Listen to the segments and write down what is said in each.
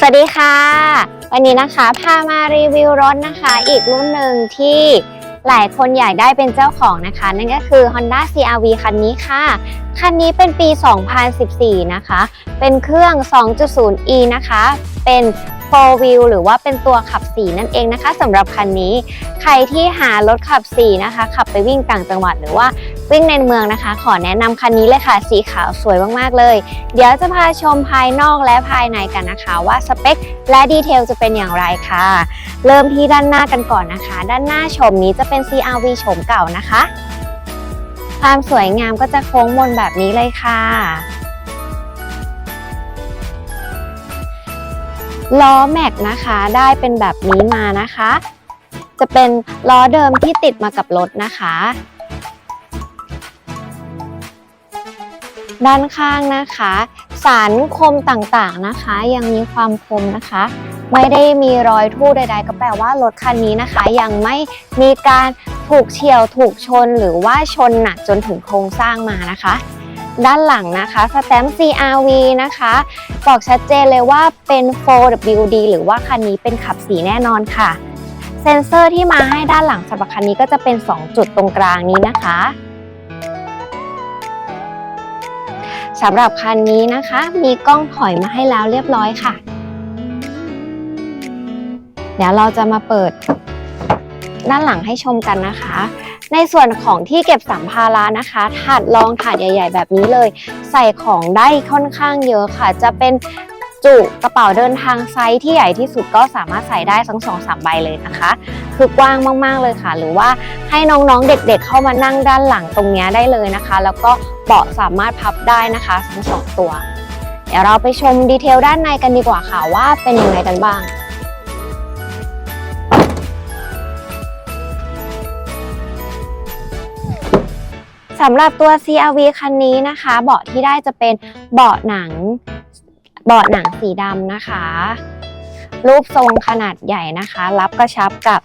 สวัสดีค่ะ วันนี้นะคะพามารีวิวรถนะคะ อีกรุ่นหนึ่งที่หลายคนอยากได้เป็นเจ้าของนะคะ นั่นก็คือ Honda CRV คันนี้ค่ะ คันนี้เป็นปี 2014 นะคะ เป็นเครื่อง 2.0e นะคะ เป็น 4 wheel หรือว่าเป็นตัวขับ 4 นั่นเองนะคะสำหรับคันนี้ ใครที่หารถขับ 4 นะคะ ขับไปวิ่งต่างจังหวัดหรือว่าวิ่งในเมืองนะคะ ขอแนะนำคันนี้เลยค่ะ สีขาวสวยมากๆเลย เดี๋ยวจะพาชมภายนอกและภายในกันนะคะ ว่าสเปคและดีเทลจะเป็นอย่างไรค่ะ เริ่มที่ด้านหน้ากันก่อนนะคะ ด้านหน้าชมนี้จะเป็น CRV โฉมเก่านะคะ ความสวยงามก็จะโค้งมนแบบนี้เลยค่ะ ล้อแม็กนะคะได้เป็นแบบนี้มานะคะ จะเป็นล้อเดิมที่ติดมากับรถนะคะ ด้านข้างนะคะสารคมต่างๆนะคะ ยังมีความคมนะคะ ไม่ได้มีรอยทู่ใด ๆ ก็แปลว่ารถคันนี้นะคะ ยังไม่มีการถูกเฉียวถูกชนหรือว่าชนหนักจนถึงโครงสร้างมานะคะ ด้านหลังนะคะสแตมป์ CRV นะคะ บอกชัดเจนเลยว่าเป็น 4WD หรือว่าคันนี้เป็นขับสีแน่นอนค่ะ เซ็นเซอร์ที่มาให้ด้านหลังสำหรับคันนี้ก็จะเป็น 2 จุดตรงกลางนี้นะคะสำหรับคันนี้นะคะ มีกล้องถอยมาให้แล้วเรียบร้อยค่ะ เดี๋ยวเราจะมาเปิดด้านหลังให้ชมกันนะคะ ในส่วนของที่เก็บสัมภาระนะคะถาดรองถาดใหญ่ ๆ แบบนี้เลย ใส่ของได้ค่อนข้างเยอะค่ะ จะเป็นจุกระเป๋าเดินทางไซส์ที่ใหญ่ที่สุดก็สามารถใส่ได้ทั้งสองสามใบเลยนะคะ คือกว้างมากๆเลยค่ะ หรือว่าให้น้องๆเด็กๆเข้ามานั่งด้านหลังตรงนี้ได้เลยนะคะ แล้วก็เบาะสามารถพับได้นะคะทั้งสองตัว เดี๋ยวเราไปชมดีเทลด้านในกันดีกว่าค่ะว่าเป็นยังไงกันบ้าง สำหรับตัว CRV คันนี้นะคะ เบาะที่ได้จะเป็นเบาะหนังเบาะหนังสีดำนะคะ รูปทรงขนาดใหญ่นะคะ รับกระชับกับ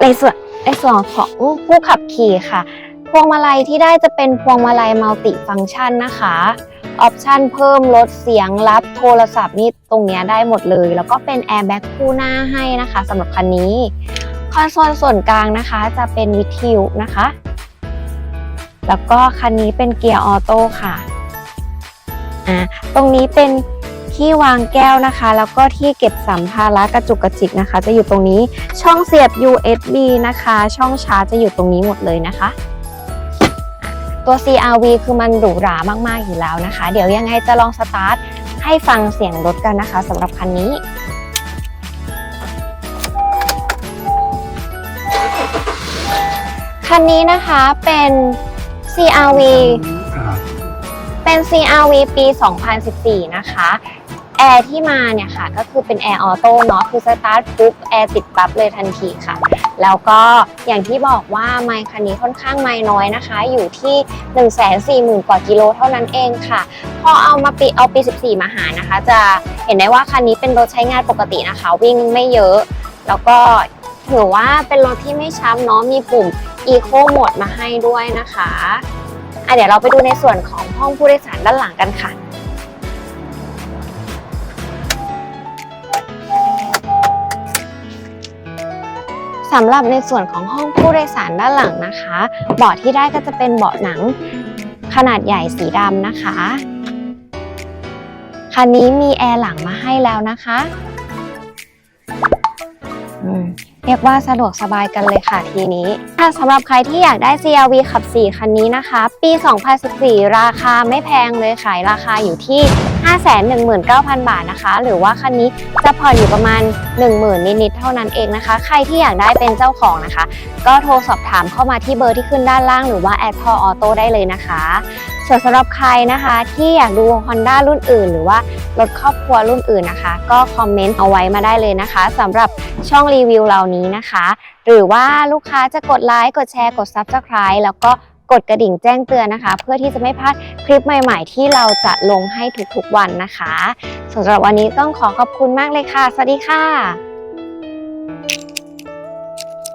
ในส่วนในส่วนของผู้ขับขี่ค่ะ พวงมาลัยที่ได้จะเป็นพวงมาลัยมัลติฟังก์ชันนะคะออปชันเพิ่มลดเสียงรับโทรศัพท์นี่ตรงนี้ได้หมดเลย แล้วก็เป็นแอร์แบ็กคู่หน้าให้นะคะสำหรับคันนี้คอนโซลส่วนกลางนะคะจะเป็นวิทยุนะคะ แล้วก็คันนี้เป็นเกียร์ออโต้ค่ะอ่าตรงนี้เป็นที่วางแก้วนะคะ แล้วก็ที่เก็บสัมภาระกระจุกกระจิกนะคะ จะอยู่ตรงนี้ช่องเสียบ USB นะคะ ช่องชาร์จจะอยู่ตรงนี้หมดเลยนะคะอะตัว CRV คือมันหรูหรามากๆอยู่แล้วนะคะ เดี๋ยวยังไงจะลองสตาร์ทให้ฟังเสียงรถกันนะคะสำหรับคันนี้คันนี้นะคะเป็น CRV เป็น CRV ปี 2014 นะคะ แอร์ที่มาเนี่ยค่ะ ก็คือเป็นแอร์ออโต้เนาะคือสตาร์ทปุ๊บ แอร์ติดปั๊บเลยทันทีค่ะ แล้วก็อย่างที่บอกว่าไมค์คันนี้ค่อนข้างไม่น้อยนะคะ อยู่ที่ 140,000 กว่ากิโลเท่านั้นเองค่ะ พอเอามาปีเอาปี 14 มาหารนะคะ จะเห็นได้ว่าคันนี้เป็นรถใช้งานปกตินะคะ วิ่งไม่เยอะ แล้วก็ ถือว่าเป็นรถที่ไม่ช้ำเนาะมีปุ่ม Eco Mode มาให้ด้วยนะคะอะเดี๋ยวเราไปดูในส่วนของห้องผู้โดยสารด้านหลังกันค่ะสำหรับในส่วนของห้องผู้โดยสารด้านหลังนะคะ เบาะที่ได้ก็จะเป็นเบาะหนังขนาดใหญ่สีดำนะคะ คันนี้มีแอร์หลังมาให้แล้วนะคะ เรียกว่าสะดวกสบายกันเลยค่ะทีนี้ค่ะสำหรับใครที่อยากได้ CRV ขับ 4 คันนี้นะคะ ปี 2014 ราคาไม่แพงเลยขายราคาอยู่ที่ 519,000 บาทนะคะ หรือว่าคันนี้จะผ่อนอยู่ประมาณ 10,000 นิดๆเท่านั้นเองนะคะ ใครที่อยากได้เป็นเจ้าของนะคะ ก็โทรสอบถามเข้ามาที่เบอร์ที่ขึ้นด้านล่าง หรือว่าแอดทอออโต้ได้เลยนะคะ ส่วนสำหรับใครนะคะ ที่อยากดู Honda รุ่นอื่น หรือว่ารถครอบครัวรุ่นอื่นนะคะ ก็คอมเมนต์เอาไว้มาได้เลยนะคะสำหรับช่องรีวิวเหล่านี้นะคะ หรือว่าลูกค้าจะกดไลค์กดแชร์กด Subscribe แล้วก็กดกระดิ่งแจ้งเตือนนะคะ เพื่อที่จะไม่พลาดคลิปใหม่ๆ ที่เราจะลงให้ทุกๆวันนะคะสำหรับวันนี้ต้องขอขอบคุณมากเลยค่ะ สวัสดีค่ะ